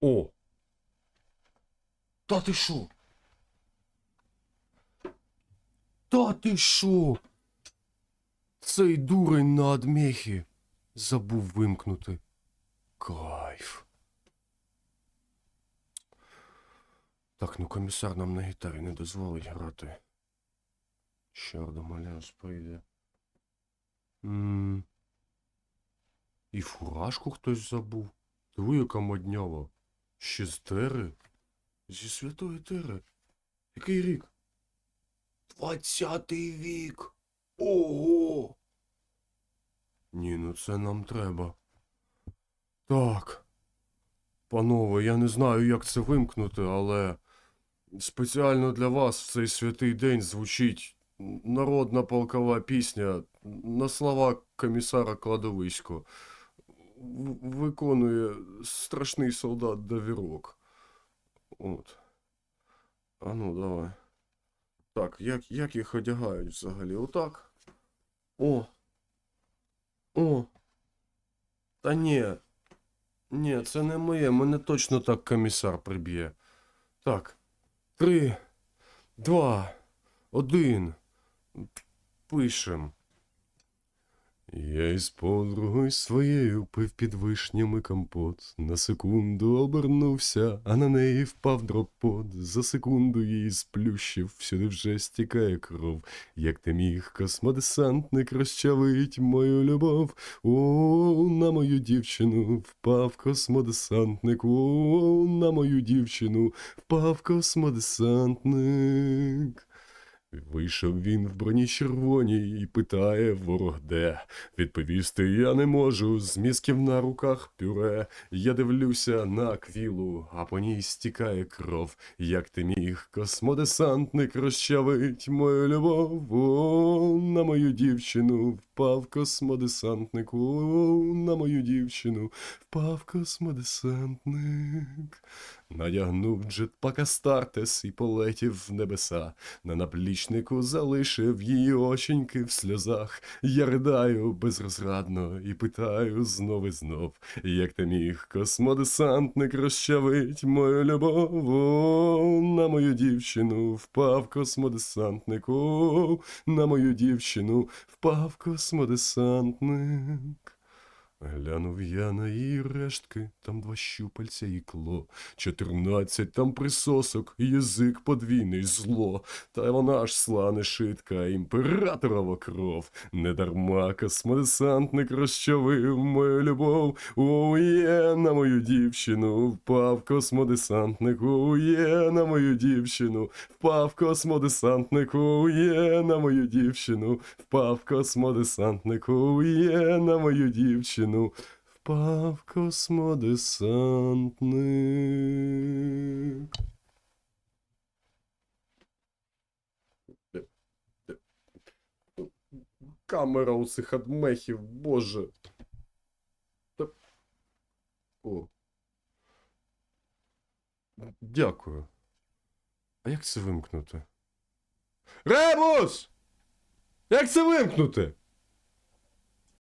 О! Та ти шо? Та ти шо? Цей дурень на адмехі забув вимкнути. Кайф. Так, ну комісар нам на гітарі не дозволить грати. Ще Маляус прийде. М. І фуражку хтось забув. Диви, яка моднява. Ще з Тери? Зі святої Тери. Який рік? Двадцятий вік. Ого. Ні, ну це нам треба. Так. Панове, я не знаю, як це вимкнути, але спеціально для вас в цей святий день звучить народна полкова пісня на слова комісара Кладовисько. Виконує страшний солдат Давірок. От. А ну, давай. Так, як, як їх одягають взагалі? Отак. О. О. Та ні. Ні, це не моє. Мене точно так комісар приб'є. Так. Три, два, один. Пишем. Я із подругою своєю пив під вишнями компот. На секунду обернувся, а на неї впав дропот. За секунду її сплющив, всюди вже стікає кров. Як ти міг, космодесантник, розчавить мою любов. О, на мою дівчину впав космодесантник. О, на мою дівчину впав космодесантник. Вийшов він в броні червоній і питає ворог де. Відповісти я не можу, з мізків на руках пюре. Я дивлюся на квілу, а по ній стікає кров. Як ти міг, космодесантник розчавить мою любов. О, на мою дівчину впав космодесантник. О, на мою дівчину впав космодесантник. Надягнув джетпака Стартес і полетів в небеса. На наплічнику залишив її оченьки в сльозах. Я ридаю безрозрадно і питаю знов і знов, як ти міг космодесантник розчавить мою любов. О, на мою дівчину впав космодесантник. О, на мою дівчину впав космодесантник. Глянув я на її рештки, там два щупальця і кло, чотирнадцять там присосок, язик подвійний зло. Та вона ж слане шитка, імператорова кров. Недарма космодесантник розчавив мою любов. О, є на мою дівчину, впав космодесантник, о, є на мою дівчину, впав космодесантник, о, є на мою дівчину, впав космодесантник, о, є на мою дівчину. Впав космодесантник. Камера у цих адмехів, боже. Та... О. Дякую. А як це вимкнути? Ребус! Як це вимкнути?